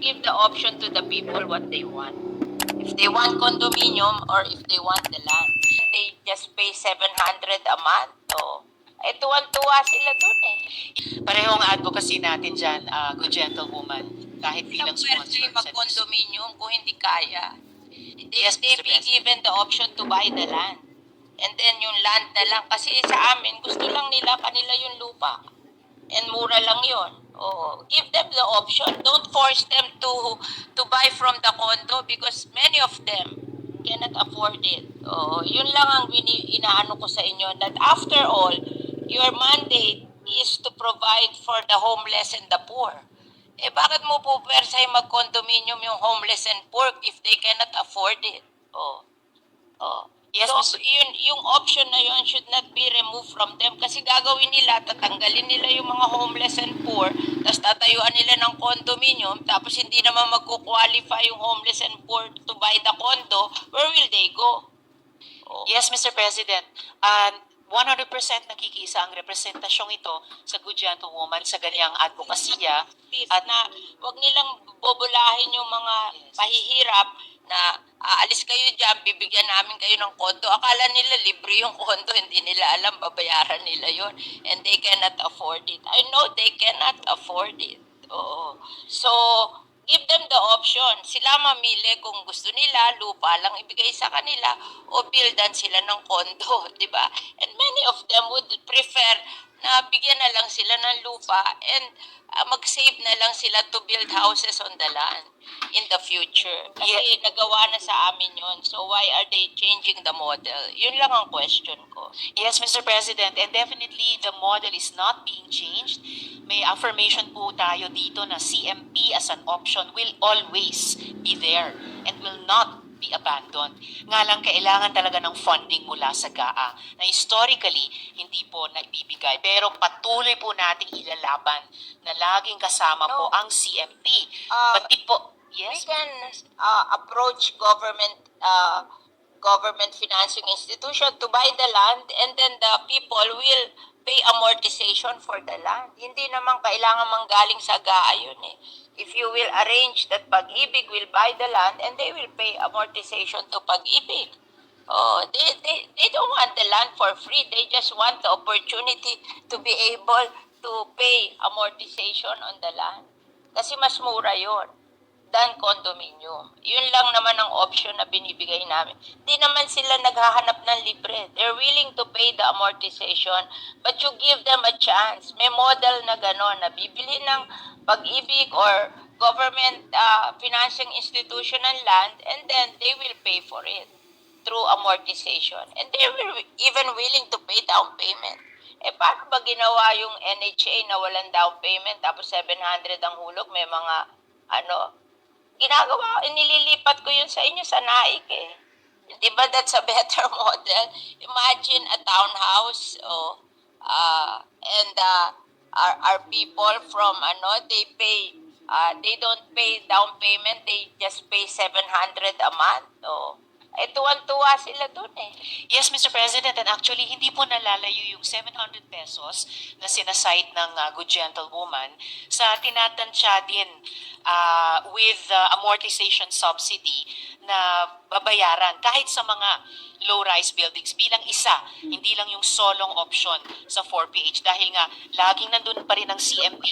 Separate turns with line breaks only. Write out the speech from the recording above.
give the option to the people what they want. If they want condominium or if they want the land. They just pay 700 a month. So, eh, tuwan-tuwa sila dun eh.
Parehong advocacy natin dyan, uh, good gentlewoman, kahit bilang
Ilang pwede
sponsor.
yung mag-condominium kung hindi kaya. They,
Yes,
they be given the option to buy the land. And then yung land na lang. Kasi sa amin, gusto lang nila kanila yung lupa. And mura lang yon. Oh, give them the option. Don't force them to to buy from the condo because many of them cannot afford it. Oh, yun lang ang bini, inaano ko sa inyo that after all, your mandate is to provide for the homeless and the poor. Eh bakit mo po persay mag-condominium yung homeless and poor if they cannot afford it? Oh. Oh.
Yes,
so, yun, yung option na yun should not be removed from them kasi gagawin nila, tatanggalin nila yung mga homeless and poor, tapos tatayuan nila ng condominium, tapos hindi naman magkukwalify yung homeless and poor to buy the condo, where will they go? Oh.
Yes, Mr. President. And 100% nakikisa ang representasyong ito sa good gentlewoman sa ganyang advokasya.
Please, na wag nilang bobolahin yung mga pahihirap na aalis kayo dyan, bibigyan namin kayo ng kondo. Akala nila libre yung kondo, hindi nila alam, babayaran nila yon And they cannot afford it. I know they cannot afford it. Oo. So, option. Sila mamili kung gusto nila, lupa lang ibigay sa kanila o buildan sila ng kondo, di ba? And many of them would prefer na bigyan na lang sila ng lupa and uh, mag-save na lang sila to build houses on the land in the future. Kasi nagawa na sa amin yon So why are they changing the model? Yun lang ang question ko.
Yes, Mr. President, and definitely the model is not being changed. May affirmation po tayo dito na CMP as an option will always be there and will not be abandoned. Nga lang kailangan talaga ng funding mula sa GAA na historically hindi po naibibigay. Pero patuloy po nating ilalaban na laging kasama po
No.
ang CMP.
Ah,
Pati po,
We
yes,
can uh, approach government uh, government financing institution to buy the land and then the people will pay amortization for the land. Hindi naman kailangan manggaling sa GAA yun eh. If you will arrange that Pag-ibig will buy the land and they will pay amortization to Pag-ibig. Oh, they, they, they don't want the land for free. They just want the opportunity to be able to pay amortization on the land. Kasi mas mura yon than condominium. Yun lang naman ang option na binibigay namin. Di naman sila naghahanap ng libre. They're willing to pay the amortization, but you give them a chance. May model na gano'n, na bibili ng pag-ibig or government uh, financing institution ng land, and then they will pay for it through amortization. And they were even willing to pay down payment. Eh, paano ba ginawa yung NHA na walang down payment, tapos 700 ang hulog, may mga, ano, ginagawa, inililipat ko yun sa inyo sa naik eh. Di ba that's a better model? Imagine a townhouse, oh, uh, and uh, our, our people from, ano, they pay, uh, they don't pay down payment, they just pay 700 a month, oh. Eh, tuwan-tuwa sila dun eh.
Yes, Mr. President, and actually hindi po nalalayo yung 700 pesos na sinasite ng uh, Good Gentlewoman sa tinatansya din uh, with uh, amortization subsidy na babayaran kahit sa mga low-rise buildings bilang isa, hindi lang yung solong option sa 4PH dahil nga laging nandun pa rin ang CMP,